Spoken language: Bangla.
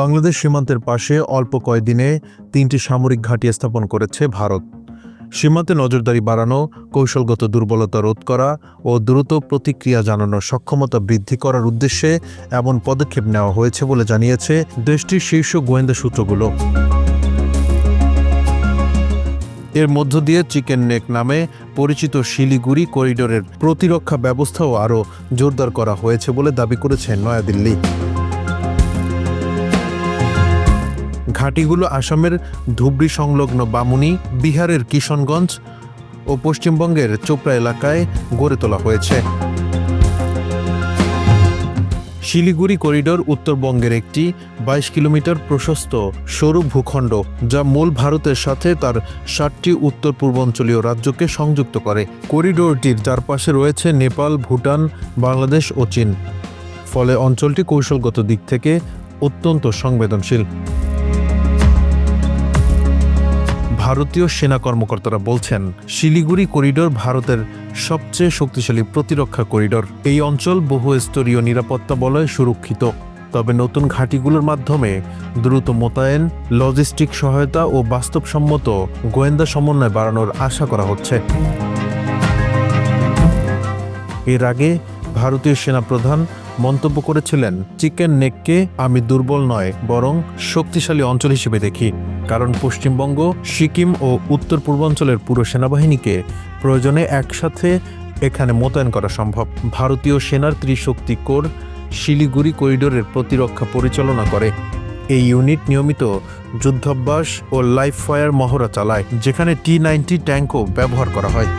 বাংলাদেশ সীমান্তের পাশে অল্প কয়েকদিনে তিনটি সামরিক ঘাঁটি স্থাপন করেছে ভারত। সীমান্তে নজরদারি বাড়ানো, কৌশলগত দুর্বলতা রোধ করা ও দ্রুত প্রতিক্রিয়া জানানোর সক্ষমতা বৃদ্ধি করার উদ্দেশ্যে এমন পদক্ষেপ নেওয়া হয়েছে বলে জানিয়েছে দেশটির শীর্ষ গোয়েন্দা সূত্রগুলো। এর মধ্য দিয়ে চিকেন নেক নামে পরিচিত শিলিগুড়ি করিডোরের প্রতিরক্ষা ব্যবস্থাও আরও জোরদার করা হয়েছে বলে দাবি করেছে নয়াদিল্লি। ঘাঁটিগুলো আসামের ধুবড়ি সংলগ্ন বামুনি, বিহারের কিশনগঞ্জ ও পশ্চিমবঙ্গের চোপড়া এলাকায় গড়ে তোলা হয়েছে। শিলিগুড়ি করিডোর উত্তরবঙ্গের একটি বাইশ কিলোমিটার প্রশস্ত সরু ভূখণ্ড, যা মূল ভারতের সাথে তার ষাটটি উত্তর পূর্বাঞ্চলীয় রাজ্যকে সংযুক্ত করে। করিডোরটির চারপাশে রয়েছে নেপাল, ভুটান, বাংলাদেশ ও চীন। ফলে অঞ্চলটি কৌশলগত দিক থেকে অত্যন্ত সংবেদনশীল। ভারতীয় সেনা কর্মকর্তারা বলছেন, শিলিগুড়ি করিডোর ভারতের সবচেয়ে শক্তিশালী প্রতিরক্ষা করিডোর। এই অঞ্চল বহু স্তরীয় নিরাপত্তা বলয়ে সুরক্ষিত। তবে নতুন ঘাঁটিগুলোর মাধ্যমে দ্রুত মোতায়েন, লজিস্টিক সহায়তা ও বাস্তবসম্মত গোয়েন্দা সমন্বয় বাড়ানোর আশা করা হচ্ছে। এর আগে ভারতীয় সেনাপ্রধান মন্তব্য করেছিলেন, চিকেন নেককে আমি দুর্বল নয়, বরং শক্তিশালী অঞ্চল হিসেবে দেখি। কারণ পশ্চিমবঙ্গ, সিকিম ও উত্তর পূর্বাঞ্চলের পুরো সেনাবাহিনীকে প্রয়োজনে একসাথে এখানে মোতায়েন করা সম্ভব। ভারতীয় সেনার ত্রিশক্তি কোর শিলিগুড়ি করিডোরের প্রতিরক্ষা পরিচালনা করে। এই ইউনিট নিয়মিত যুদ্ধাভ্যাস ও লাইফ ফায়ার মহড়া চালায়, যেখানে টি নাইনটি ট্যাঙ্কও ব্যবহার করা হয়।